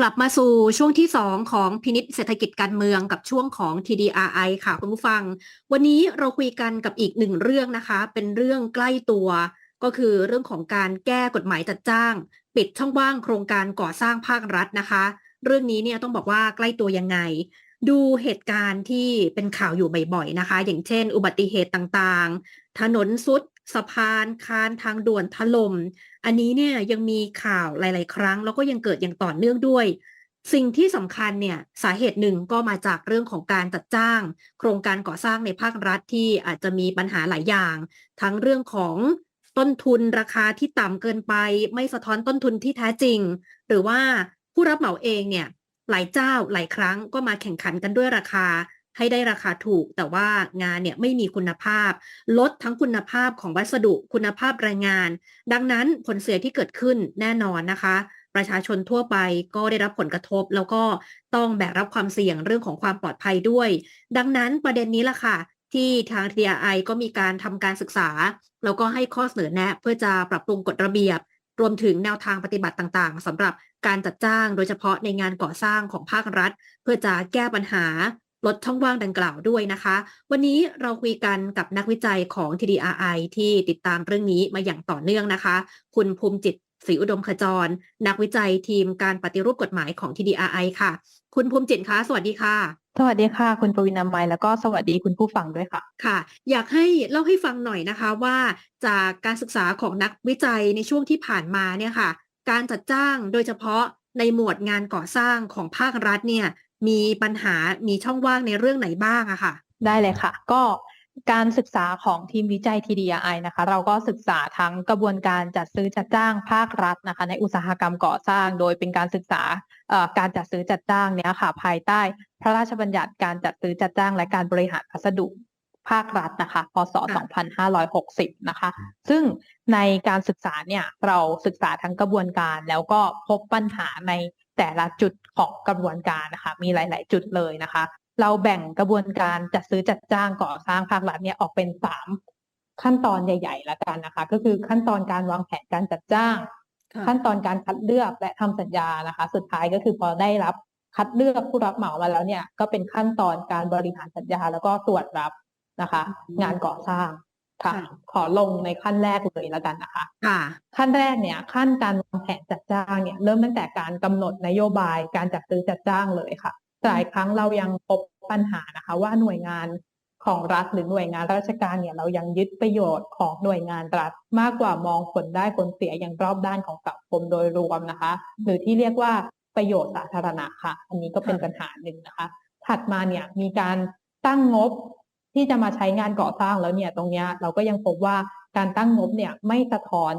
กลับมาสู่ช่วงที่ 2 ของพินิษเศรษฐกิจการเมืองกับช่วงของ TDRI ค่ะคุณผู้ฟัง วันนี้เราคุยกันกับอีกหนึ่งเรื่องนะคะ เป็นเรื่องใกล้ตัว ก็คือเรื่องของการแก้กฎหมายจัดจ้าง ปิดช่องว่างโครงการก่อสร้างภาครัฐนะคะ เรื่องนี้เนี่ยต้องบอกว่าใกล้ตัวยังไง ดูเหตุการณ์ที่เป็นข่าวอยู่บ่อยๆนะคะ อย่างเช่น อุบัติเหตุต่างๆ ถนนสุดสะพานคานทางด่วนถล่ม อันนี้เนี่ยยังมีข่าวหลาย ๆ ครั้ง แล้วก็ยังเกิดอย่างต่อเนื่องด้วย สิ่งที่สำคัญเนี่ยสาเหตุหนึ่งก็มาจากเรื่องของการจัดจ้าง โครงการก่อสร้างในภาครัฐที่อาจจะมีปัญหาหลายอย่าง ทั้งเรื่องของต้นทุนราคาที่ต่ำเกินไป ไม่สะท้อนต้นทุนที่แท้จริง หรือว่าผู้รับเหมาเองเนี่ยหลายเจ้าหลายครั้งก็มาแข่งขันกันด้วยราคา ให้ได้ราคาถูก แต่ว่างานเนี่ยไม่มีคุณภาพ ลดทั้งคุณภาพของวัสดุคุณภาพแรงงาน ดังนั้นผลเสียที่เกิดขึ้นแน่นอนนะคะ ประชาชนทั่วไปก็ได้รับผลกระทบ แล้วก็ต้องแบกรับความเสี่ยงเรื่องของความปลอดภัยด้วย ดังนั้นประเด็นนี้ล่ะค่ะที่ทาง TRI ก็มีการทำการศึกษา แล้วก็ให้ข้อเสนอแนะ เพื่อจะปรับปรุงกฎระเบียบ รวมถึงแนวทางปฏิบัติต่าง ๆสำหรับการจัดจ้างโดยเฉพาะในงานก่อสร้างของภาครัฐ เพื่อจะแก้ปัญหา ลดช่องว่างดังกล่าวด้วยนะคะ วันนี้เราคุยกันกับนักวิจัยของ TDRI ที่ติดตามเรื่องนี้มาอย่างต่อเนื่องนะคะ คุณภูมิจิตศรีอุดมขจร นักวิจัยทีมการปฏิรูปกฎหมายของ TDRI ค่ะ คุณภูมิจิตคะสวัสดีค่ะ สวัสดีค่ะ คุณปวินามัยแล้วก็สวัสดีคุณผู้ฟังด้วยค่ะค่ะ อยากให้เล่าให้ฟังหน่อยนะคะว่าจากการศึกษาของนักวิจัยในช่วงที่ผ่านมาเนี่ยค่ะ การจัดจ้างโดยเฉพาะในหมวดงานก่อสร้างของภาครัฐเนี่ย มีปัญหามีช่องว่างในเรื่องไหนบ้างอะค่ะ ได้เลยค่ะ ก็การศึกษาของทีมวิจัย TDI นะคะ เราก็ศึกษาทั้งกระบวนการจัดซื้อจัดจ้างภาครัฐนะคะ ในอุตสาหกรรมก่อสร้าง โดยเป็นการศึกษาการจัดซื้อจัดจ้างเนี้ยค่ะ ภายใต้พระราชบัญญัติการจัดซื้อจัดจ้าง และการบริหารพัสดุภาครัฐนะคะ พศ 2560 นะคะ ซึ่งในการศึกษาเนี่ยเราศึกษาทั้งกระบวนการแล้วก็พบปัญหาใน แต่ละจุดของกระบวนการนะคะ มีหลาย ๆ จุดเลยนะคะ เราแบ่งกระบวนการจัดซื้อจัดจ้างก่อสร้างภาครัฐเนี่ยออกเป็นสามขั้นตอนใหญ่ๆแล้วกันนะคะ ก็คือขั้นตอนการวางแผนการจัดจ้าง ขั้นตอนการคัดเลือกและทำสัญญานะคะ สุดท้ายก็คือพอได้รับคัดเลือกผู้รับเหมามาแล้วเนี่ย ก็เป็นขั้นตอนการบริหารสัญญา แล้วก็ตรวจรับนะคะ งานก่อสร้าง ค่ะ ขอลงในขั้นแรกเลยแล้วกันนะคะ ค่ะ ขั้นแรกเนี่ยขั้นการวางแผนจัดจ้างเนี่ยเริ่มตั้งแต่การกำหนดนโยบายการจัดซื้อจัดจ้างเลยค่ะหลายครั้งเรายังพบปัญหานะคะ ว่าหน่วยงานของรัฐหรือหน่วยงานราชการเนี่ยเรายังยึดประโยชน์ของหน่วยงานรัฐ มากกว่ามองผลได้ผลเสียอย่างรอบด้านของสังคมโดยรวมนะคะ หรือที่เรียกว่าประโยชน์สาธารณะค่ะ อันนี้ก็เป็นปัญหาหนึ่งนะคะ ถัดมาเนี่ยมีการตั้งงบ ที่จะมาใช้งานก่อสร้างแล้วเนี่ยตรงเนี้ยเราก็ยังพบว่าการตั้งงบเนี่ยไม่สะท้อน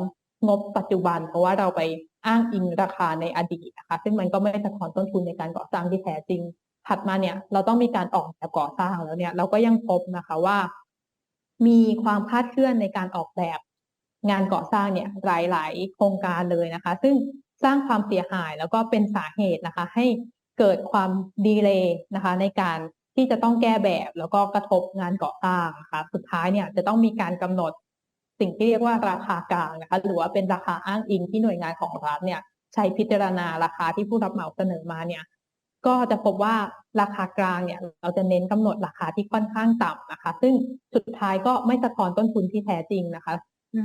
งบปัจจุบัน เพราะว่าเราไปอ้างอิงราคาในอดีตนะคะซึ่งมันก็ไม่สะท้อนต้นทุนในการก่อสร้างที่แท้จริง ถัดมาเนี่ยเราต้องมีการออกแบบก่อสร้างแล้วเนี่ย เราก็ยังพบนะคะว่า มีความคลาดเคลื่อนในการออกแบบงานก่อสร้างเนี่ยหลายๆ โครงการเลยนะคะ ซึ่งสร้างความเสียหายแล้วก็เป็นสาเหตุนะคะ ให้เกิดความดีเลย์นะคะ ในการ ที่จะต้องแก้แบบแล้วก็กระทบงานก่อสร้างนะคะสุดท้ายเนี่ยจะต้องมีการกำหนดสิ่งที่เรียกว่าราคากลางนะคะหรือว่าเป็นราคาอ้างอิงที่หน่วยงานของรัฐเนี่ยใช้พิจารณาราคาที่ผู้รับเหมาเสนอมาเนี่ยก็จะพบว่าราคากลางเนี่ยเราจะเน้นกำหนดราคาที่ค่อนข้างต่ำนะคะ ซึ่งสุดท้ายก็ไม่สะท้อนต้นทุนที่แท้จริงนะคะ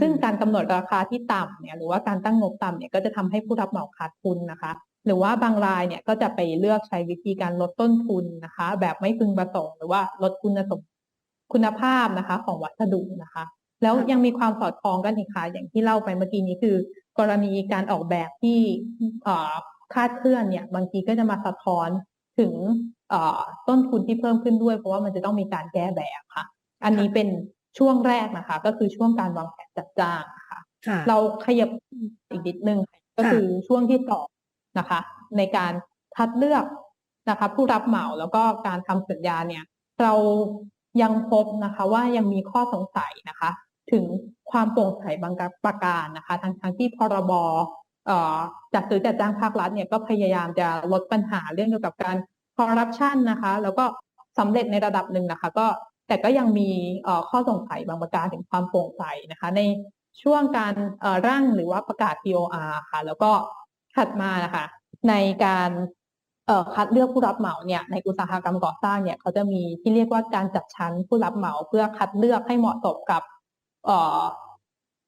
ซึ่งการกำหนดราคาที่ต่ำเนี่ยหรือว่าการตั้งงบต่ำเนี่ยก็จะทำให้ผู้รับเหมาขาดทุนนะคะ หรือว่าบางรายเนี่ยก็จะไปเลือกใช้วิธีการลดต้นทุนนะคะ แบบไม่พึงประสงค์หรือว่าลดคุณสมคุณภาพนะคะ ของวัสดุนะคะ แล้วยังมีความสอดคล้องกันอีกค่ะอย่างที่เล่าไปเมื่อกี้นี้คือ กรณีการออกแบบที่คาดเคลื่อนเนี่ยบางทีก็จะมาสะท้อนถึงต้นทุนที่เพิ่มขึ้นด้วย เพราะว่ามันจะต้องมีการแก้แบบค่ะ อันนี้เป็นช่วงแรกนะคะ ก็คือช่วงการวางแผนจัดจ้างค่ะ เราขยับอีกนิดนึงก็คือช่วงที่สอง นะคะ ในการคัดเลือกนะคะผู้รับเหมาแล้วก็การทำสัญญาเนี่ยเรายังพบนะคะว่ายังมีข้อสงสัยนะคะ ถึงความโปร่งใสบางประการนะคะทั้งทั้งที่พรบจัดซื้อจัดจ้างภาครัฐเนี่ยก็พยายามจะลดปัญหาเรื่องเกี่ยวกับการคอร์รัปชันนะคะ แล้วก็สำเร็จในระดับหนึ่งนะคะ ก็แต่ก็ยังมีข้อสงสัยบางประการถึงความโปร่งใสนะคะ ในช่วงการร่างหรือว่าประกาศ POR ค่ะ แล้วก็ ถัดมานะคะในการคัดเลือกผู้รับเหมาเนี่ยในอุตสาหกรรมก่อสร้างเนี่ยเขาจะมีที่เรียกว่าการจัดชั้นผู้รับเหมาเพื่อคัดเลือกให้เหมาะสมกับ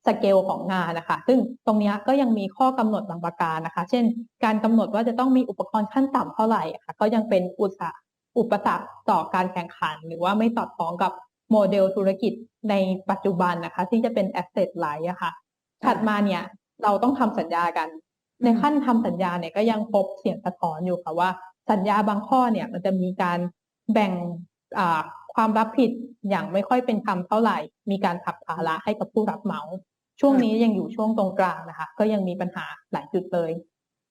สเกลของงานนะคะ ซึ่งตรงนี้ก็ยังมีข้อกำหนดบางประการนะคะ เช่น การกำหนดว่าจะต้องมีอุปกรณ์ขั้นต่ำเท่าไหร่ค่ะก็ยังเป็นอุตสาอุปสรรคต่อการแข่งขัน หรือว่าไม่สอดคล้องกับโมเดลธุรกิจในปัจจุบันนะคะ ที่จะเป็น asset light อะค่ะถัดมาเนี่ยเราต้องทำสัญญากัน ในขั้นทำสัญญาเนี่ยก็ยังพบเสียงสะท้อนอยู่ค่ะว่า สัญญาบางข้อเนี่ยมันจะมีการแบ่งอ่าความรับผิดอย่างไม่ค่อยเป็นธรรมเท่าไหร่ มีการผลักภาระให้กับผู้รับเหมา ช่วงนี้ยังอยู่ช่วงตรงกลางนะคะ ก็ยังมีปัญหาหลายจุดเลย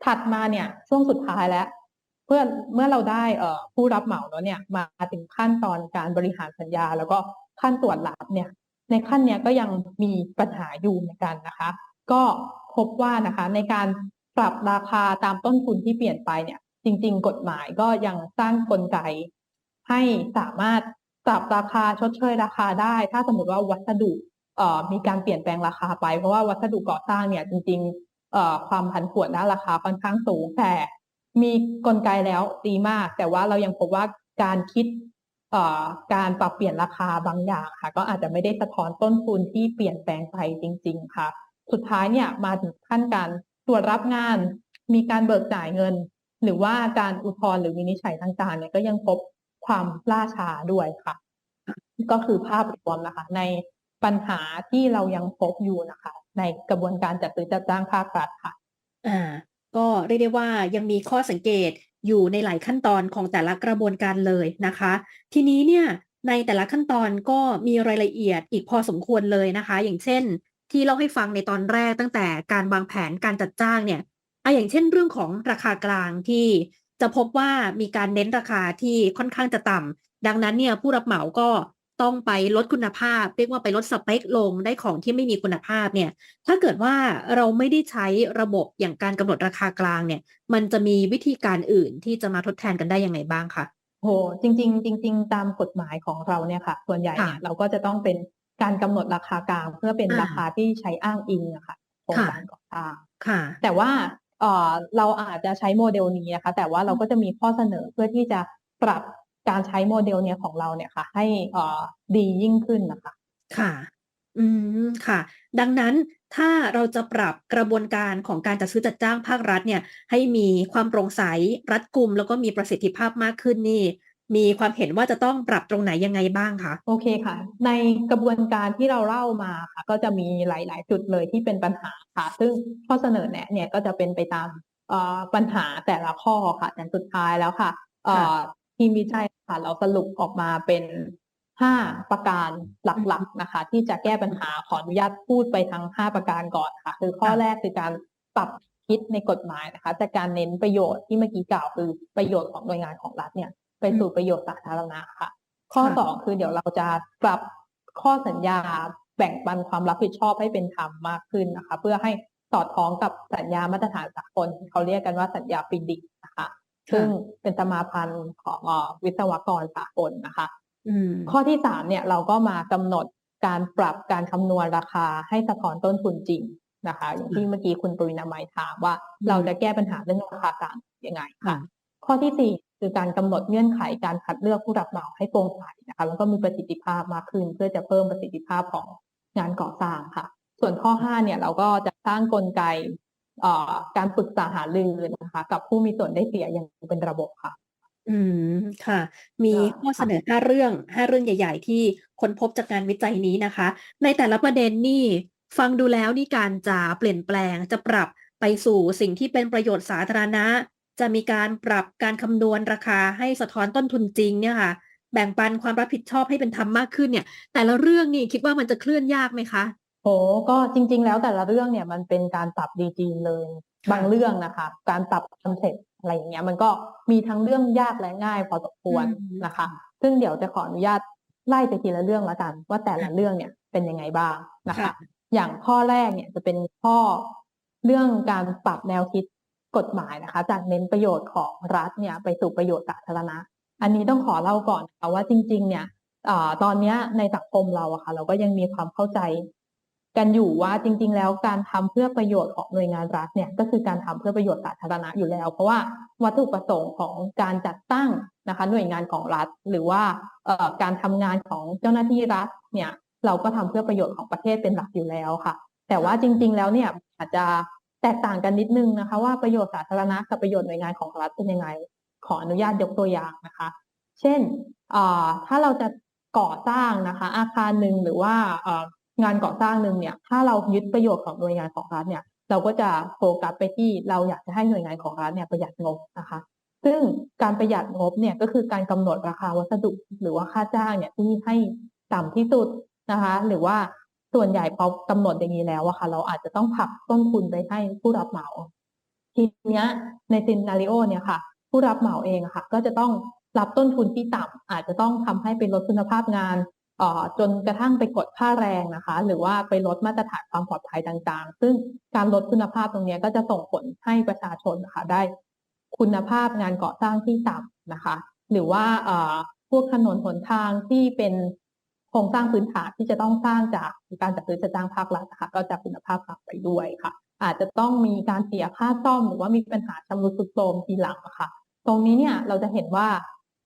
ถัดมาเนี่ยช่วงสุดท้ายแล้วเพื่อเมื่อเราได้เอ่อผู้รับเหมาแล้วเนี่ยมาถึงขั้นตอนการบริหารสัญญา แล้วก็ขั้นตรวจรับเนี่ย ในขั้นเนี้ยก็ยังมีปัญหาอยู่เหมือนกันนะคะ ก็พบว่านะคะในการ ปรับราคาตามต้นทุนที่เปลี่ยนไปเนี่ย จริง ๆ กฎหมายก็ยังสร้างกลไก ให้สามารถปรับราคาชดเชยราคาได้ ถ้าสมมติว่าวัสดุมีการเปลี่ยนแปลงราคาไป เพราะว่าวัสดุก่อสร้างเนี่ยจริงๆความผันผวนด้านราคาค่อนข้างสูง แต่มีกลไกแล้วดีมาก แต่ว่าเรายังพบว่าการคิดการปรับเปลี่ยนราคาบางอย่างค่ะ ก็อาจจะไม่ได้สะท้อนต้นทุนที่เปลี่ยนแปลงไปจริง ๆ ค่ะ สุดท้ายเนี่ยมาถึงขั้นการ ตรวจรับงาน มีการเบิกจ่ายเงิน หรือว่าการอุทธรณ์หรือวินิจฉัยต่างๆเนี่ยก็ยังพบความล่าช้าด้วยค่ะ ก็คือภาพรวมนะคะ ในปัญหาที่เรายังพบอยู่นะคะ ในกระบวนการจัดซื้อจัดจ้างภาครัฐค่ะ อ่า ก็เรียกได้ว่ายังมีข้อสังเกตอยู่ในหลายขั้นตอนของแต่ละกระบวนการเลยนะคะ ทีนี้เนี่ยในแต่ละขั้นตอนก็มีรายละเอียดอีกพอสมควรเลยนะคะ อย่างเช่น ที่เล่าให้ฟังในตอนแรกตั้งแต่การวางแผนการจัดจ้างเนี่ยอะอย่างเช่นเรื่องของราคากลางที่จะพบว่ามีการเน้นราคาที่ค่อนข้างจะต่ำดังนั้นเนี่ยผู้รับเหมาก็ต้องไปลดคุณภาพ เรียกว่าไปลดสเปคลงได้ของที่ไม่มีคุณภาพเนี่ย ถ้าเกิดว่าเราไม่ได้ใช้ระบบอย่างการกำหนดราคากลางเนี่ย มันจะมีวิธีการอื่นที่จะมาทดแทนกันได้ยังไงบ้างคะโหจริง ๆ จริง ๆ ตามกฎหมายของเราเนี่ยค่ะ ส่วนใหญ่เนี่ยค่ะเราก็จะต้องเป็น การกำหนดราคากลางเพื่อเป็นอ่าราคาที่ใช้อ้างอิงอะค่ะโครงค่ะการก่อสร้างค่ะแต่ว่าเอ่อเราอาจจะใช้โมเดลนี้นะคะ แต่ว่าเราก็จะมีข้อเสนอเพื่อที่จะปรับการใช้โมเดลเนี้ยของเราเนี่ยค่ะ ให้เอ่อดียิ่งขึ้นนะคะ ค่ะ อืมค่ะ ดังนั้นถ้าเราจะปรับกระบวนการของการจัดซื้อจัดจ้างภาครัฐเนี่ย ให้มีความโปร่งใสรัดกุมแล้วก็มีประสิทธิภาพมากขึ้นนี่ มีความเห็นว่าจะต้องปรับตรงไหนยังไงบ้างคะโอเคค่ะ ในกระบวนการที่เราเล่ามาค่ะ ก็จะมีหลาย ๆ จุดเลยที่เป็นปัญหาค่ะ ซึ่งข้อเสนอแนะเนี่ยก็จะเป็นไปตามเอ่อปัญหาแต่ละข้อค่ะแต่สุดท้ายแล้วค่ะเอ่อทีมวิจัยค่ะเราสรุปออกมาเป็นห้าประการหลักๆนะคะ ที่จะแก้ปัญหาขออนุญาตพูดไปทั้งห้าประการก่อนค่ะ คือข้อค่ะแรกคือการปรับคิดในกฎหมายนะคะจากการเน้นประโยชน์ที่เมื่อกี้กล่าวคือประโยชน์ของหน่วยงานของรัฐเนี่ย ไปสู่ประโยชน์สาธารณะค่ะ ข้อค่ะสองคือเดี๋ยวเราจะปรับข้อสัญญาแบ่งปันความรับผิดชอบให้เป็นธรรมมากขึ้นนะคะ เพื่อให้สอดคล้องกับสัญญามาตรฐานสากลที่เขาเรียกกันว่าสัญญาฟินดิกนะคะซึ่งเป็นสมาพันธ์ของเอ่อวิศวกรสากลนะคะอืมข้อที่สามเนี่ยเราก็มากำหนดการปรับการคำนวณราคาให้สะท้อนต้นทุนจริงนะคะ อย่างที่เมื่อกี้คุณปรินามัยถามว่าอืมเราจะแก้ปัญหาเรื่องราคากลางยังไงค่ะค่ะ ข้อที่สี่ คือการกำหนดเงื่อนไขการคัดเลือกผู้รับเหมาให้โปร่งใสนะคะแล้วก็มีประสิทธิภาพมากขึ้น เพื่อจะเพิ่มประสิทธิภาพของงานก่อสร้างค่ะ ส่วนข้อห้าเนี่ยเราก็จะสร้างกลไกการปรึกษาหารือนะคะ กับผู้มีส่วนได้เสียอย่างเป็นระบบค่ะ อืมค่ะ มีข้อเสนอห้าเรื่องห้าเรื่องใหญ่ ๆ ที่ค้นพบจากงานวิจัยนี้นะคะ ในแต่ละประเด็นนี่ฟังดูแล้วนี่การจะเปลี่ยนแปลงจะปรับไปสู่สิ่งที่เป็นประโยชน์สาธารณะ จะมีการปรับการคำนวณราคาให้สะท้อนต้นทุนจริงเนี่ยค่ะ แบ่งปันความรับผิดชอบให้เป็นธรรมมากขึ้นเนี่ย แต่ละเรื่องนี่คิดว่ามันจะเคลื่อนยากไหมคะโอ้ก็จริง ๆ แล้วแต่ละเรื่องเนี่ยมันเป็นการปรับดีจีเลยค่ะบางเรื่องนะคะ การปรับคอนเซ็ปต์อะไรอย่างเงี้ยมันก็มีทั้งเรื่องยากและง่ายพอสมควรอืมนะคะ ซึ่งเดี๋ยวจะขออนุญาตไล่ไปทีละเรื่องละกัน ว่าแต่ละเรื่องเนี่ยเป็นยังไงบ้างนะคะค่ะอย่างข้อแรกเนี่ยจะเป็นข้อเรื่องการปรับแนวคิด กฎหมายนะคะ จากเน้นประโยชน์ของรัฐเนี่ยไปสู่ประโยชน์สาธารณะ อันนี้ต้องขอเล่าก่อนนะคะว่าจริง ๆ เนี่ยอตอนนี้ในสังคมเราอะค่ะ เราก็ยังมีความเข้าใจ กันอยู่ว่าจริง ๆ แล้วการทำเพื่อประโยชน์ของหน่วยงานรัฐเนี่ยก็คือการทำเพื่อประโยชน์สาธารณะอยู่แล้ว เพราะว่าวัตถุประสงค์ของการจัดตั้งนะคะ หน่วยงานของรัฐ หรือว่าการทำงานของเจ้าหน้าที่รัฐเนี่ยเราก็ทำเพื่อประโยชน์ของประเทศเป็นหลักอยู่แล้วค่ะ แต่ว่าจริง ๆ แล้วเนี่ยอาจจะ แตกต่างกันนิดนึงนะคะว่าประโยชน์สาธารณะกับประโยชน์หน่วยงานของรัฐเป็นยังไง ขออนุญาตยกตัวอย่างนะคะ เช่นถ้าเราจะก่อสร้างนะคะ อาคารหนึ่งหรือว่างานก่อสร้างหนึ่งเนี่ยถ้าเรายึดประโยชน์ของหน่วยงานของรัฐเนี่ยเราก็จะโฟกัสไปที่เราอยากจะให้หน่วยงานของรัฐเนี่ยประหยัดงบนะคะ ซึ่งการประหยัดงบเนี่ยก็คือการกำหนดราคาวัสดุหรือว่าค่าจ้างเนี่ยที่ให้ต่ำที่สุดนะคะ หรือว่า ส่วนใหญ่พอกำหนดอย่างนี้แล้วอะค่ะ เราอาจจะต้องผักต้นทุนไปให้ผู้รับเหมา ทีเนี้ย ในซีนารีโอเนี่ยค่ะ ผู้รับเหมาเองค่ะ ก็จะต้องรับต้นทุนที่ต่ำอาจจะต้องทำให้ไปลดคุณภาพงานจนกระทั่งไปกดค่าแรงนะคะ หรือว่าไปลดมาตรฐานความปลอดภัยต่างๆ ซึ่งการลดคุณภาพตรงเนี้ยก็จะส่งผลให้ประชาชนนะคะได้ คุณภาพงานก่อสร้างที่ต่ำนะคะ หรือว่าพวกถนนหนทางที่เป็น โครงสร้างพื้นฐานที่จะต้องสร้างจากการจัดซื้อจัดจ้างภาครัฐนะคะก็จะคุณภาพต่ำไปด้วยค่ะ อาจจะต้องมีการเสียค่าซ่อมหรือว่ามีปัญหาชำรุดทรุดโทรมทีหลังอะค่ะ ตรงนี้เนี่ยเราจะเห็นว่า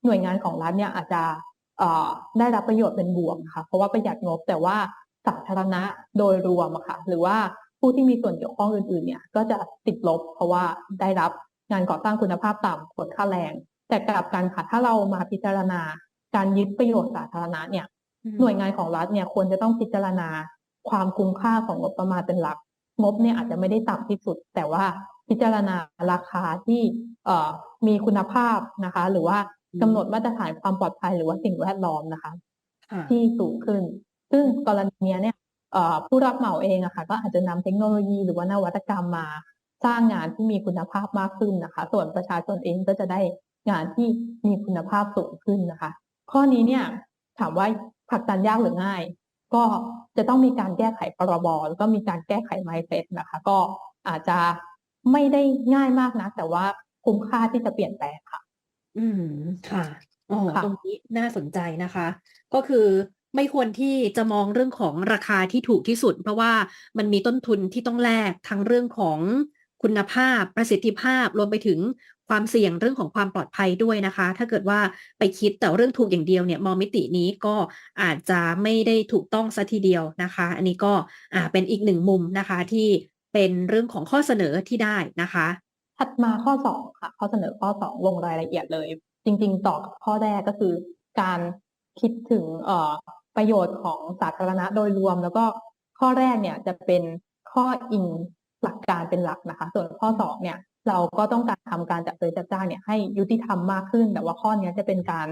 หน่วยงานของรัฐเนี่ยอาจจะได้รับประโยชน์เป็นบวกนะคะเพราะว่าประหยัดงบแต่ว่าสาธารณะโดยรวมอะค่ะ หรือว่าผู้ที่มีส่วนเกี่ยวข้องอื่นๆเนี่ยก็จะติดลบ เพราะว่าได้รับงานก่อสร้างคุณภาพต่ำกดค่าแรง แต่กลับกันค่ะถ้าเรามาพิจารณาการยึดประโยชน์สาธารณะเนี่ย หน่วยงานของรัฐเนี่ยควรจะต้องพิจารณาความคุ้มค่าของงบประมาณเป็นหลัก งบเนี่ยอาจจะไม่ได้ต่ำที่สุด แต่ว่าพิจารณาราคาที่เอ่อมีคุณภาพนะคะ หรือว่ากำหนดมาตรฐานความปลอดภัยหรือว่าสิ่งแวดล้อมนะคะค่ะที่สูงขึ้น ซึ่งกรณีเนี้ยเนี่ยเอ่อผู้รับเหมาเองอะค่ะก็อาจจะนำเทคโนโลยีหรือว่านวัตกรรมมา สร้างงานที่มีคุณภาพมากขึ้นนะคะ ส่วนประชาชนเองก็จะได้งานที่มีคุณภาพสูงขึ้นนะคะ ข้อนี้เนี่ยถามว่า ผลักดันยากหรือง่าย ก็จะต้องมีการแก้ไขพรบแล้วก็มีการแก้ไข mindset นะคะ ก็อาจจะไม่ได้ง่ายมากนะแต่ว่าคุ้มค่าที่จะเปลี่ยนแปลงค่ะ อืมค่ะอ๋อค่ะตรงนี้น่าสนใจนะคะ ก็คือไม่ควรที่จะมองเรื่องของราคาที่ถูกที่สุด เพราะว่ามันมีต้นทุนที่ต้องแลกทั้งเรื่องของคุณภาพประสิทธิภาพรวมไปถึง ความเสี่ยงเรื่องของความปลอดภัยด้วยนะคะ ถ้าเกิดว่าไปคิดแต่เรื่องถูกอย่างเดียวเนี่ยมองมิตินี้ก็อาจจะไม่ได้ถูกต้องซะทีเดียวนะคะ อันนี้ก็อ่าเป็นอีกหนึ่งมุมนะคะที่เป็นเรื่องของข้อเสนอที่ได้นะคะถัดมาข้อสองค่ะข้อเสนอข้อสองลงรายละเอียดเลย จริง ๆ ต่อกับข้อแรกก็คือ การคิดถึงเอ่อประโยชน์ของสาธารณะโดยรวม แล้วก็ข้อแรกเนี่ยจะเป็นข้ออิงหลักการเป็นหลักนะคะ ส่วนข้อสองเนี่ย เราก็ต้องการทำการจัดซื้อจัดจ้างเนี่ยให้ยุติธรรมมากขึ้น แต่ว่าข้อนี้จะเป็นการ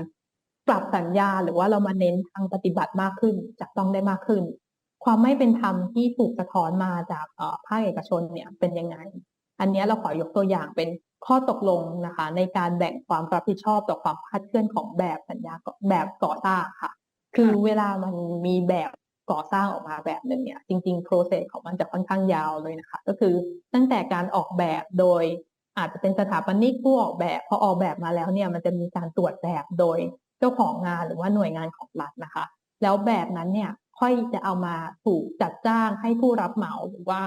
ปรับสัญญาหรือว่าเรามาเน้นทางปฏิบัติมากขึ้นจับต้องได้มากขึ้น ความไม่เป็นธรรมที่ถูกสะท้อนมาจากภาคเอกชนเนี่ยเป็นยังไง อันนี้เราขอยกตัวอย่างเป็นข้อตกลงนะคะ ในการแบ่งความรับผิดชอบต่อความคลาดเคลื่อนของแบบสัญญาแบบก่อสร้างค่ะ คือเวลามันมีแบบ ก่อสร้างออกมาแบบหนึ่งเนี่ยจริงๆ process ของมันจะค่อนข้างยาวเลยนะคะ ก็คือตั้งแต่การออกแบบโดยอาจจะเป็นสถาปนิกผู้ออกแบบพอออกแบบมาแล้วเนี่ยมันจะมีการตรวจแบบโดยเจ้าของงานหรือว่าหน่วยงานของรัฐนะคะ แล้วแบบนั้นเนี่ยค่อยจะเอามาถูกจัดจ้างให้ผู้รับเหมาหรือว่า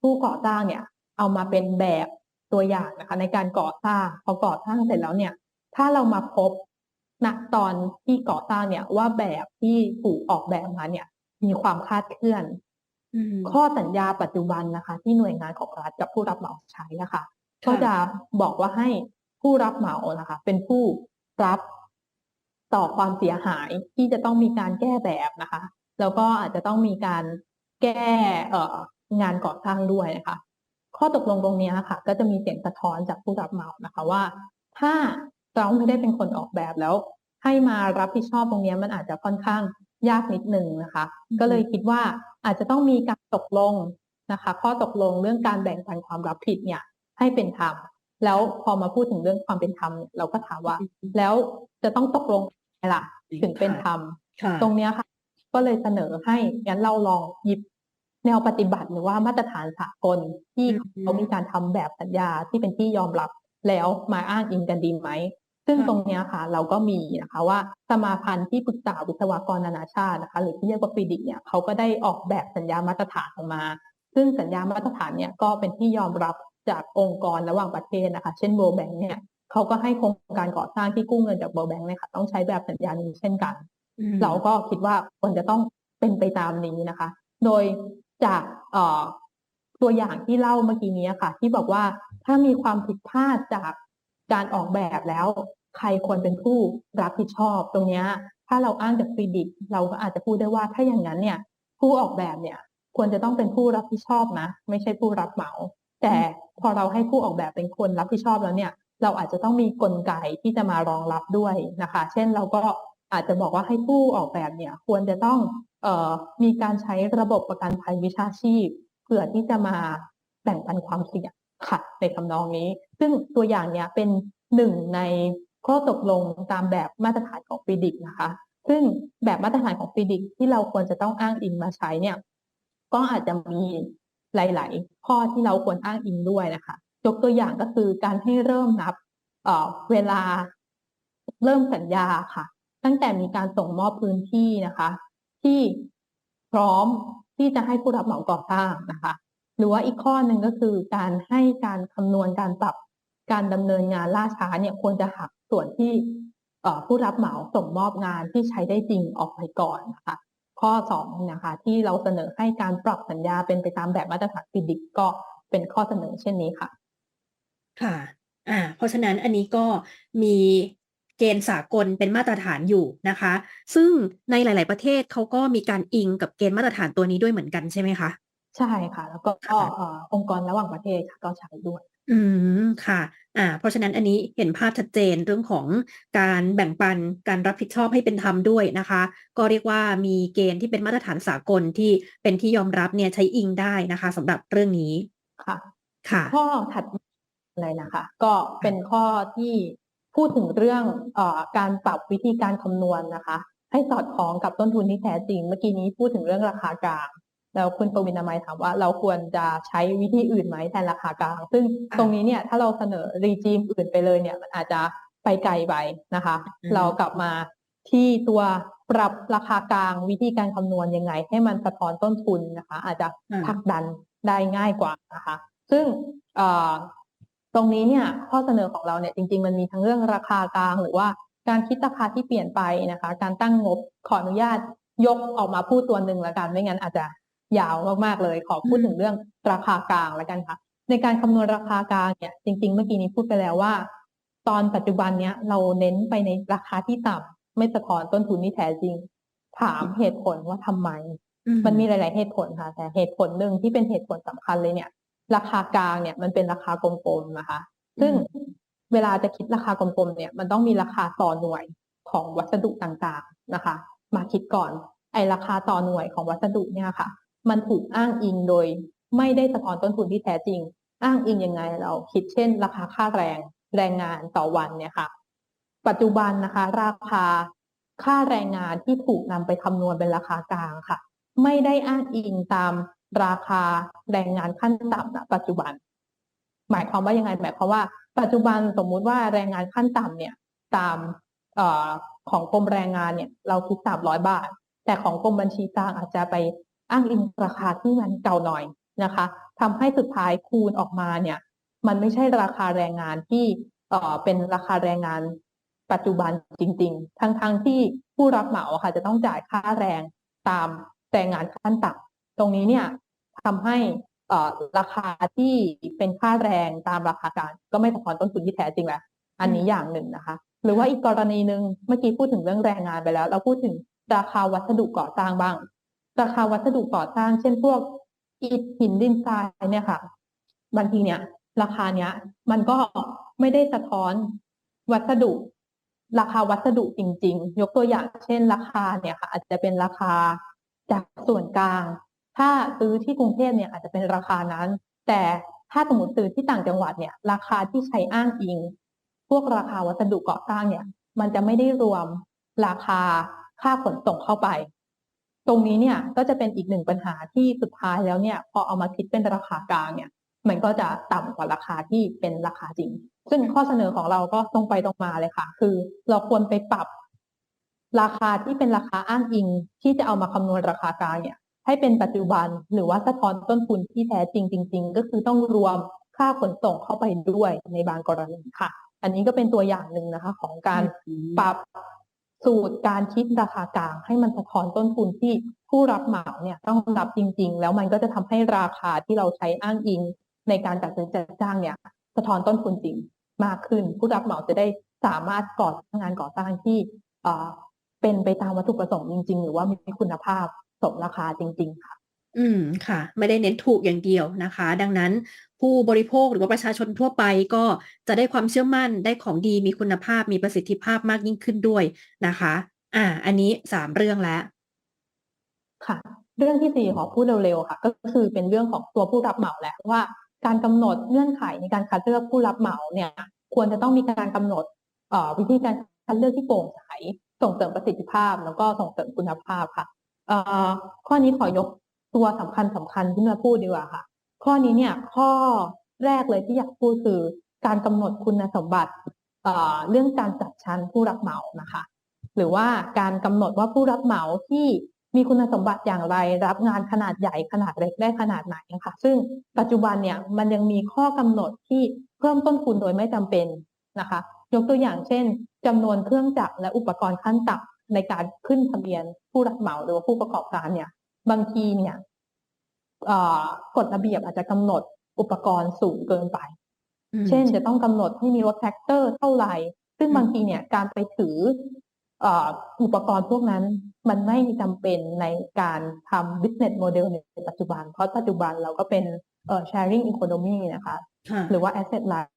ผู้ก่อสร้างเนี่ยเอามาเป็นแบบตัวอย่างนะคะในการก่อสร้างพอก่อสร้างเสร็จแล้วเนี่ยถ้าเรามาพบ ณตอนที่ก่อสร้างเนี่ยว่าแบบที่ถูกออกแบบมาเนี่ย มีความคลาดเคลื่อนอืมข้อสัญญาปัจจุบันนะคะ ที่หน่วยงานของรัฐกับผู้รับเหมาใช้นะคะค่ะก็จะบอกว่าให้ผู้รับเหมานะคะ เป็นผู้รับต่อความเสียหายที่จะต้องมีการแก้แบบนะคะ แล้วก็อาจจะต้องมีการแก้เอ่องานก่อสร้างด้วยนะคะ ข้อตกลงตรงเนี้ยค่ะ ก็จะมีเสียงสะท้อนจากผู้รับเหมานะคะว่า ถ้าเราไม่ได้เป็นคนออกแบบแล้ว ให้มารับผิดชอบตรงเนี้ยมันอาจจะค่อนข้างยากนิดนึงนะคะอืมก็เลยคิดว่าอาจจะต้องมีการตกลงนะคะ ข้อตกลงเรื่องการแบ่งปันความรับผิดเนี่ย ให้เป็นธรรมแล้วพอมาพูดถึงเรื่องความเป็นธรรมเนี่ยเราก็ถามว่า แล้วจะต้องตกลงยังไงล่ะถึงเป็นธรรมค่ะตรงเนี้ยค่ะ ก็เลยเสนอให้งั้นเราลองหยิบแนวปฏิบัติหรือว่ามาตรฐานสากลที่อืมเขามีการทำแบบสัญญาที่เป็นที่ยอมรับแล้วมาอ้างอิงกันดีไหม ซึ่งค่ะตรงเนี้ยค่ะ เราก็มีนะคะว่าสมาพันธ์ที่ปรึกษาวิศวกรนานาชาตินะคะ หรือที่เรียกว่าฟีดิเนี่ยเขาก็ได้ออกแบบสัญญามาตรฐานออกมา ซึ่งสัญญามาตรฐานเนี่ยก็เป็นที่ยอมรับจากองค์กรระหว่างประเทศนะคะ เช่น World Bank เนี่ยเขาก็ให้โครงการก่อสร้างที่กู้เงินจาก World Bank เนี่ยค่ะต้องใช้แบบสัญญานี้เช่นกันอืมเราก็คิดว่าควรจะต้องเป็นไปตามนี้นะคะ โดยจากเอ่อตัวอย่างที่เล่าเมื่อกี้นี้ค่ะ ที่บอกว่าถ้ามีความผิดพลาดจาก การออกแบบแล้ว ใครควรเป็นผู้รับผิดชอบตรงนี้ถ้าเราอ้างจากฟรีดิกเราก็อาจจะพูดได้ว่าถ้าอย่างนั้นเนี่ย ผู้ออกแบบเนี่ยควรจะต้องเป็นผู้รับผิดชอบนะ ไม่ใช่ผู้รับเหมา แต่พอเราให้ผู้ออกแบบเป็นคนรับผิดชอบแล้วเนี่ย เราอาจจะต้องมีกลไกที่จะมารองรับด้วยนะคะ เช่นเราก็อาจจะบอกว่าให้ผู้ออกแบบเนี่ย ควรจะต้องออมีการใช้ระบบประกันภัยวิชาชีพ เพื่อที่จะมาแบ่งปันความเสี่ยง ค่ะในคำนองนี้ ซึ่งตัวอย่างเนี่ยเป็นหนึ่งในข้อตกลงตามแบบมาตรฐานของฟีดิกนะคะ ซึ่งแบบมาตรฐานของฟีดิกที่เราควรจะต้องอ้างอิงมาใช้เนี่ยก็อาจจะมีหลาย ๆ ข้อที่เราควรอ้างอิงด้วยนะคะยกตัวอย่างก็คือการให้เริ่มนับเเวลาเริ่มสัญญาค่ะ ตั้งแต่มีการส่งมอบพื้นที่นะคะ ที่พร้อมที่จะให้ผู้รับเหมาก่อสร้างนะคะ หรือว่าอีกข้อหนึ่งก็คือการให้การคำนวณการปรับการดำเนินงานล่าช้าเนี่ยควรจะหักส่วนที่ผู้รับเหมาส่งมอบงานที่ใช้ได้จริงออกไปก่อนนะคะข้อสองนะคะที่เราเสนอให้การปรับสัญญาเป็นไปตามแบบมาตรฐานฟิดิกก็เป็นข้อเสนอเช่นนี้ค่ะ ค่ะอ่าเพราะฉะนั้นอันนี้ก็มีเกณฑ์สากลเป็นมาตรฐานอยู่นะคะ ซึ่งในหลาย ๆ ประเทศเขาก็มีการอิงกับเกณฑ์มาตรฐานตัวนี้ด้วยเหมือนกันใช่ไหมคะ ใช่ค่ะ แล้วก็ค่ะ เอ่อองค์กรระหว่างประเทศค่ะก็ใช้ด้วย อืมค่ะ อ่า เพราะฉะนั้นอันนี้เห็นภาพชัดเจนเรื่องของการแบ่งปันการรับผิดชอบให้เป็นธรรมด้วยนะคะ ก็เรียกว่ามีเกณฑ์ที่เป็นมาตรฐานสากลที่เป็นที่ยอมรับเนี่ยใช้อิงได้นะคะสำหรับเรื่องนี้ค่ะ ค่ะ ข้อถัดมาเลยนะคะ ก็เป็นข้อที่พูดถึงเรื่องเอ่อการปรับวิธีการคำนวณนะคะ ให้สอดคล้องกับต้นทุนที่แท้จริง เมื่อกี้นี้พูดถึงเรื่องราคากลาง แล้วคุณปวินามัยถามว่าเราควรจะใช้วิธีอื่นไหมแทนราคากลาง ซึ่งค่ะตรงนี้เนี่ยถ้าเราเสนอรีจีมอื่นไปเลยเนี่ยมันอาจจะไปไกลไปนะคะอืมเรากลับมาที่ตัวปรับราคากลางวิธีการคำนวณยังไง ให้มันสะท้อนต้นทุนนะคะ อาจจะอ่าผลักดันได้ง่ายกว่านะคะ ซึ่งเอ่อตรงนี้เนี่ยข้อเสนอของเราเนี่ยจริง ๆ มันมีทั้งเรื่องราคากลาง หรือว่าการคิดราคาที่เปลี่ยนไปนะคะ การตั้งงบขออนุญาตยกออกมาพูดตัวหนึ่งแล้วกันไม่งั้นอาจจะ ยาวมากๆเลย ขอพูดอืมถึงเรื่องราคากลางแล้วกันค่ะ ในการคำนวณราคากลางเนี่ย จริง ๆ เมื่อกี้นี้พูดไปแล้วว่า ตอนปัจจุบันเนี้ยเราเน้นไปในราคาที่ต่ำไม่สะท้อนต้นทุนที่แท้จริง ถามเหตุผลว่าทำไมอืมันมีหลาย ๆ เหตุผลค่ะ แต่เหตุผลหนึ่งที่เป็นเหตุผลสำคัญเลยเนี่ย ราคากลางเนี่ยมันเป็นราคากลมๆนะคะ ซึ่งเวลาจะคิดราคากลมๆเนี่ย มันต้องมีราคาต่อหน่วยของวัสดุต่างๆนะคะ มาคิดก่อนไอราคาต่อหน่วยของวัสดุเนี่ยค่ะ มันถูกอ้างอิงโดย ไม่ได้สะท้อนต้นทุนที่แท้จริง อ้างอิงยังไงเราคิดเช่น ราคาค่าแรงแรงงานต่อวันเนี่ยค่ะ ปัจจุบันนะคะ ราคาค่าแรงงานที่ถูกนำไปคำนวณเป็นราคากลางค่ะ ไม่ได้อ้างอิงตามราคาแรงงานขั้นต่ำณปัจจุบัน หมายความว่ายังไงหมายความว่า ปัจจุบันสมมุติว่าแรงงานขั้นต่ำเนี่ยตามอของกรมแรงงานเนี่ย เราคิดสามร้อยบาท แต่ของกรมบัญชีกลางอาจจะไป อ้างอิงราคาที่มันเก่าหน่อยนะคะทำให้สุดท้ายคูณออกมาเนี่ย มันไม่ใช่ราคาแรงงานที่เอ่อเป็นราคาแรงงานปัจจุบันจริง ๆ ทั้งๆทที่ผู้รับเหมาค่ะจะต้องจ่ายค่าแรงตามแรงงานขั้นต่ำตรงนี้เนี่ยทำให้เอ่อราคาที่เป็นค่าแรงตามราคากางก็ไม่สะท้อนต้นทุนที่แท้จริงแล้วอันนี้อย่างหนึ่งนะคะ หรือว่าอีกกรณีหนึ่งเมื่อกี้พูดถึงเรื่องแรงงานไปแล้ว เราพูดถึงราคาวัสดุก่อสร้างบ้าง ราคาวัสดุก่อสร้าง เช่นพวกอิฐหินดินทรายเนี่ยค่ะ บางทีเนี่ย ราคาเนี้ย มันก็ไม่ได้สะท้อนวัสดุ ราคาวัสดุจริง ๆ ยกตัวอย่าง เช่น ราคาเนี่ยค่ะ อาจจะเป็นราคาจากส่วนกลาง ถ้าซื้อที่กรุงเทพเนี่ยอาจจะเป็นราคานั้น แต่ถ้าสมมติซื้อที่ต่างจังหวัดเนี่ย ราคาที่ใช้อ้างอิง พวกราคาวัสดุก่อสร้างเนี่ย มันจะไม่ได้รวมราคาค่าขนส่งเข้าไป ตรงนี้เนี่ยก็จะเป็นอีกหนึ่งปัญหาที่สุดท้ายแล้วเนี่ยพอเอามาคิดเป็นราคากลางเนี่ย มันก็จะต่ำกว่าราคาที่เป็นราคาจริง ซึ่งข้อเสนอของเราก็ตรงไปตรงมาเลยค่ะ คือเราควรไปปรับ ราคาที่เป็นราคาอ้างอิง ที่จะเอามาคำนวณราคากลางเนี่ย ให้เป็นปัจจุบันหรือว่าสะท้อนต้นทุนที่แท้จริงจริง ๆ ก็คือต้องรวมค่าขนส่งเข้าไปด้วยในบางกรณีค่ะ อันนี้ก็เป็นตัวอย่างหนึ่งนะคะ ของการปรับ สูตรการคิดราคากลาง ให้มันสะท้อนต้นทุนที่ผู้รับเหมาเนี่ยต้องรับจริง ๆ แล้วมันก็จะทำให้ราคาที่เราใช้อ้างอิง ในการจัดซื้อจัดจ้างเนี่ย สะท้อนต้นทุนจริงมากขึ้น ผู้รับเหมาจะได้สามารถก่อสร้างงานก่อสร้างที่เอ่อเป็นไปตามวัตถุประสงค์จริง ๆ หรือว่ามีคุณภาพสมราคาจริง ๆ ค่ะ อืมค่ะ ไม่ได้เน้นถูกอย่างเดียวนะคะ ดังนั้น ผู้บริโภคหรือว่าประชาชนทั่วไปก็จะได้ความเชื่อมั่นได้ของดีมีคุณภาพมีประสิทธิภาพมากยิ่งขึ้นด้วยนะคะ อ่า อันนี้สามเรื่องแล้ว ค่ะ เรื่องที่สี่ขอพูดเร็วๆค่ะ ก็คือเป็นเรื่องของตัวผู้รับเหมาแหละว่า การกำหนดเงื่อนไขในการคัดเลือกผู้รับเหมาเนี่ย ควรจะต้องมีการกำหนดวิธีการคัดเลือกที่โปร่งใสส่งเสริมประสิทธิภาพ แล้วก็ส่งเสริมคุณภาพค่ะข้อนี้ขอยกตัวสำคัญสำคัญขึ้นมาพูดดีกว่าค่ะ ข้อนี้เนี่ยข้อแรกเลยที่อยากพูดคือการกำหนดคุณสมบัติเรื่องการจัดชั้นผู้รับเหมานะคะ หรือว่าการกำหนดว่าผู้รับเหมาที่มีคุณสมบัติอย่างไรรับงานขนาดใหญ่ขนาดเล็กได้ขนาดไหนนะคะซึ่งปัจจุบันเนี่ยมันยังมีข้อกำหนดที่เพิ่มต้นทุนโดยไม่จำเป็นนะคะ ยกตัวอย่างเช่นจำนวนเครื่องจักรและอุปกรณ์ขั้นต่ำในการขึ้นทะเบียนผู้รับเหมาหรือว่าผู้ประกอบการเนี่ยบางทีเนี่ย กฎระเบียบอาจจะกำหนดอุปกรณ์สูงเกินไปอืมเช่นจะต้องกำหนดให้มีรถแท็กเตอร์เท่าไหร่ ซึ่งอืมบางทีเนี่ยการไปถือเอ่ออุปกรณ์พวกนั้นมันไม่จำเป็นในการทำ business model ในปัจจุบัน เพราะปัจจุบันเราก็เป็นเอ่อ sharing economy นะคะค่ะหรือว่า asset light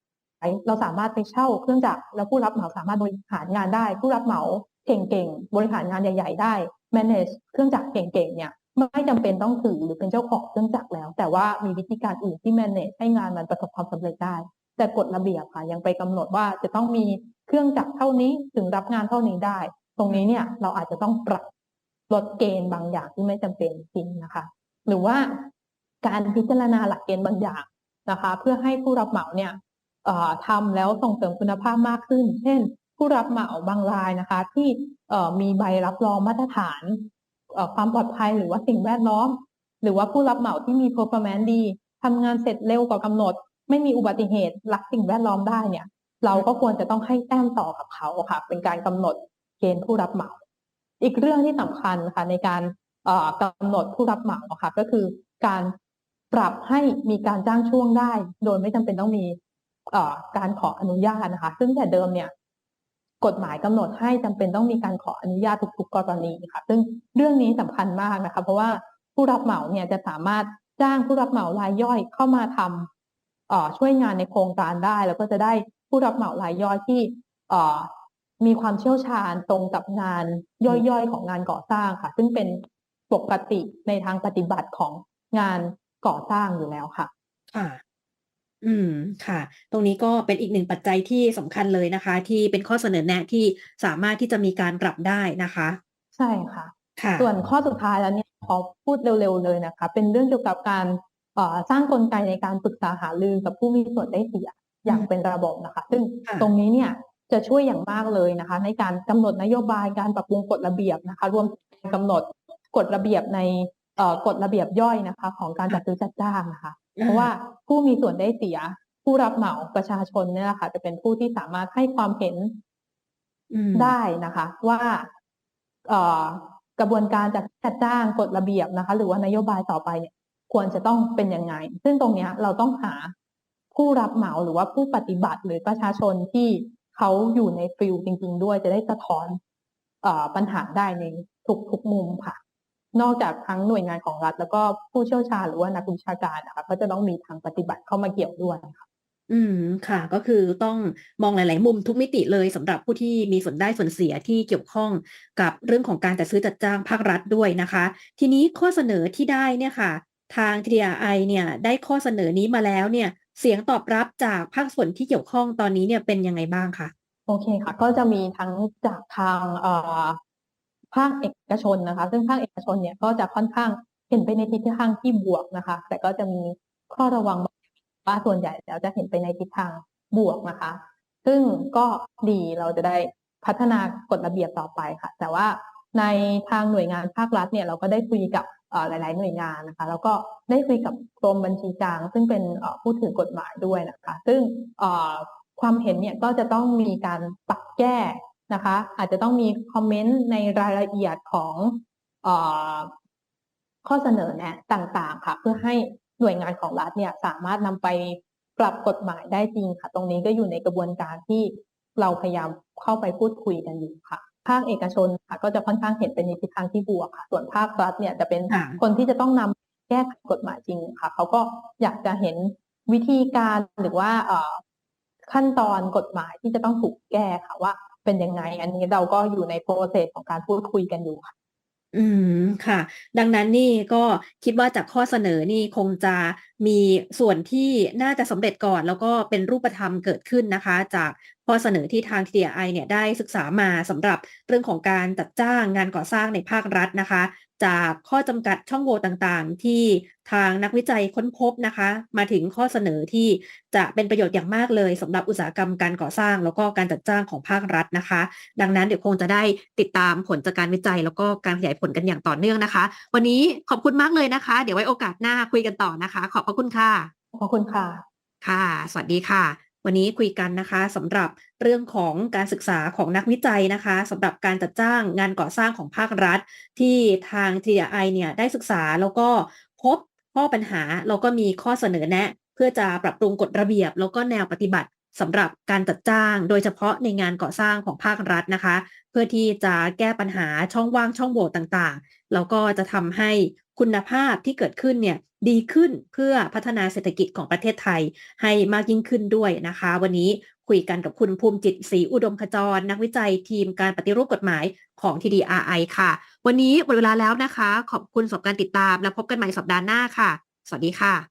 เราสามารถไปเช่าเครื่องจักรแล้วผู้รับเหมาสามารถบริหารงานได้ ผู้รับเหมาเก่งๆ บริหารงานใหญ่ ๆ ได้ manage เครื่องจักรเก่งๆ เนี่ย ไม่จำเป็นต้องถือหรือเป็นเจ้าของเครื่องจักรแล้ว แต่ว่ามีวิธีการอื่นที่ manage ให้งานมันประสบความสำเร็จได้ แต่กฎระเบียบค่ะยังไปกำหนดว่าจะต้องมีเครื่องจักรเท่านี้ถึงรับงานเท่านี้ได้ ตรงนี้เนี่ยเราอาจจะต้องปรับลดเกณฑ์บางอย่างที่ไม่จำเป็นจริงนะคะ หรือว่าการพิจารณาหลักเกณฑ์บางอย่างนะคะ เพื่อให้ผู้รับเหมาเนี่ยทำแล้วส่งเสริมคุณภาพมากขึ้น เช่น ผู้รับเหมาบางรายนะคะ ที่มีใบรับรองมาตรฐาน ความปลอดภัยหรือว่าสิ่งแวดล้อม หรือว่าผู้รับเหมาที่มี performance ดีทำงานเสร็จเร็วกว่ากำหนด ไม่มีอุบัติเหตุรักสิ่งแวดล้อมได้เนี่ย เราก็ควรจะต้องให้แต้มต่อกับเขาค่ะ เป็นการกำหนดเกณฑ์ผู้รับเหมา อีกเรื่องที่สำคัญค่ะในการเอ่อกำหนดผู้รับเหมาค่ะก็คือการปรับให้มีการจ้างช่วงได้ โดยไม่จำเป็นต้องมีการขออนุญาตนะคะ ซึ่งแต่เดิมเนี่ย กฎหมายกำหนดให้จำเป็นต้องมีการขออนุญาตทุกๆกรณีค่ะ ซึ่งเรื่องนี้สำคัญมากนะคะ เพราะว่าผู้รับเหมาเนี่ยจะสามารถจ้างผู้รับเหมารายย่อยเข้ามาทำเอ่อช่วยงานในโครงการได้ แล้วก็จะได้ผู้รับเหมารายย่อยที่ออมีความเชี่ยวชาญตรงกับงานย่อยๆของงานก่อสร้างค่ะ ซึ่งเป็นปกติในทางปฏิบัติของงานก่อสร้างอยู่แล้วค่ะ ค่ะ อืม ค่ะ ตรงนี้ก็เป็นอีกหนึ่งปัจจัยที่สำคัญเลยนะคะ ที่เป็นข้อเสนอแนะที่สามารถที่จะมีการปรับได้นะคะ ใช่ค่ะ ค่ะ ส่วนข้อสุดท้ายแล้วเนี่ยขอพูดเร็วๆเลยนะคะ เป็นเรื่องเกี่ยวกับการเอ่อสร้างกลไกในการปรึกษาหารือกับผู้มีส่วนได้เสียอย่างเป็นระบบนะคะ ซึ่งค่ะ ตรงนี้เนี่ยจะช่วยอย่างมากเลยนะคะ ในการกำหนดนโยบายการปรับปรุงกฎระเบียบนะคะ รวมถึงกำหนดกฎระเบียบในเอ่อกฎระเบียบย่อยนะคะ ของการจัดซื้อจัดจ้างนะคะ เพราะว่าผู้มีส่วนได้เสีย ผู้รับเหมาประชาชนเนี่ยแหละค่ะ จะเป็นผู้ที่สามารถให้ความเห็นอืมได้นะคะ ว่าเอ่อกระบวนการจัดจัดจ้างกฎระเบียบนะคะ หรือว่านโยบายต่อไปเนี่ย ควรจะต้องเป็นยังไง ซึ่งตรงเนี้ยเราต้องหาผู้รับเหมาหรือว่าผู้ปฏิบัติหรือประชาชนที่เขาอยู่ในฟิลจริง ๆ ด้วยจะได้สะท้อนเอ่อปัญหาได้ในทุกทุกมุมค่ะ นอกจากทั้งหน่วยงานของรัฐ แล้วก็ผู้เชี่ยวชาญหรือว่านักวิชาการนะคะก็จะต้องมีทางปฏิบัติเข้ามาเกี่ยวด้วยค่ะอืมค่ะก็คือต้องมองหลาย ๆ มุมทุกมิติเลยสำหรับผู้ที่มีส่วนได้ส่วนเสียที่เกี่ยวข้องกับเรื่องของการจัดซื้อจัดจ้างภาครัฐด้วยนะคะ ทีนี้ข้อเสนอที่ได้เนี่ยค่ะ ทาง TDRI เนี่ยได้ข้อเสนอนี้มาแล้วเนี่ย เสียงตอบรับจากภาคส่วนที่เกี่ยวข้องตอนนี้เนี่ยเป็นยังไงบ้างคะโอเคค่ะ ก็จะมีทั้งจากทางเอ่อ ภาคเอกชนนะคะ ซึ่งภาคเอกชนเนี่ยก็จะค่อนข้างเห็นไปในทิศทางที่บวกนะคะ แต่ก็จะมีข้อระวังว่าส่วนใหญ่แล้วจะเห็นไปในทิศทางบวกนะคะ ซึ่งก็ดีเราจะได้พัฒนากฎระเบียบต่อไปค่ะ แต่ว่าในทางหน่วยงานภาครัฐเนี่ยเราก็ได้คุยกับหลาย ๆ หน่วยงานนะคะ แล้วก็ได้คุยกับกรมบัญชีกลาง ซึ่งเป็นผู้ถือกฎหมายด้วยนะคะ ซึ่งความเห็นเนี่ยก็จะต้องมีการปรับแก้ นะคะ อาจจะต้องมีคอมเมนต์ในรายละเอียดของเอ่อข้อเสนอแนะต่างๆค่ะ เพื่อให้หน่วยงานของรัฐเนี่ยสามารถนำไปปรับกฎหมายได้จริงค่ะ ตรงนี้ก็อยู่ในกระบวนการที่เราพยายามเข้าไปพูดคุยกันอยู่ค่ะภาคเอกชนค่ะก็จะค่อนข้างเห็นเป็นในทิศทางที่บวกค่ะ ส่วนภาครัฐเนี่ยจะเป็นค่ะคนที่จะต้องนำแก้ไขกฎหมายจริงค่ะเขาก็อยากจะเห็นวิธีการหรือว่าเอ่อขั้นตอนกฎหมายที่จะต้องถูกแก้ค่ะว่า เป็นยังไง อันนี้เราก็อยู่ในโปรเซสของการพูดคุยกันอยู่ค่ะอืมค่ะ ดังนั้นนี่ก็คิดว่าจากข้อเสนอนี่คงจะมีส่วนที่น่าจะสำเร็จก่อน แล้วก็เป็นรูปธรรมเกิดขึ้นนะคะ จาก ข้อเสนอที่ทาง TDI เนี่ยได้ศึกษามาสำหรับเรื่องของการจัดจ้างงานก่อสร้างในภาครัฐนะคะ จากข้อจำกัดช่องโหว่ต่างๆ ที่ทางนักวิจัยค้นพบนะคะ มาถึงข้อเสนอที่จะเป็นประโยชน์อย่างมากเลยสำหรับอุตสาหกรรมการก่อสร้าง แล้วก็การจัดจ้างของภาครัฐนะคะ ดังนั้นเดี๋ยวคงจะได้ติดตามผลจากการวิจัย แล้วก็การขยายผลกันอย่างต่อเนื่องนะคะ วันนี้ขอบคุณมากเลยนะคะ เดี๋ยวไว้โอกาสหน้าคุยกันต่อนะคะ ขอบพระคุณค่ะขอบคุณค่ะค่ะ สวัสดีค่ะ วันนี้คุยกันนะคะสำหรับเรื่องของการศึกษาของนักวิจัยนะคะสำหรับการจัดจ้างงานก่อสร้างของภาครัฐ ที่ทาง TDI เนี่ยได้ศึกษาแล้วก็พบข้อปัญหาแล้วก็มีข้อเสนอแนะ เพื่อจะปรับปรุงกฎระเบียบ แล้วก็แนวปฏิบัติสำหรับการจัดจ้าง โดยเฉพาะในงานก่อสร้างของภาครัฐนะคะ เพื่อที่จะแก้ปัญหาช่องว่างช่องโหว่ต่างๆ แล้วก็จะทำให้ คุณภาพที่เกิดขึ้นเนี่ยดีขึ้นเพื่อพัฒนาเศรษฐกิจของประเทศไทยให้มากยิ่งขึ้นด้วยนะคะ วันนี้คุยกันกับคุณภูมิจิตศรีอุดมขจร นักวิจัยทีมการปฏิรูปกฎหมายของ TDRI ค่ะ วันนี้หมดเวลาแล้วนะคะ ขอบคุณสำหรับการติดตามและพบกันใหม่สัปดาห์หน้าค่ะ สวัสดีค่ะ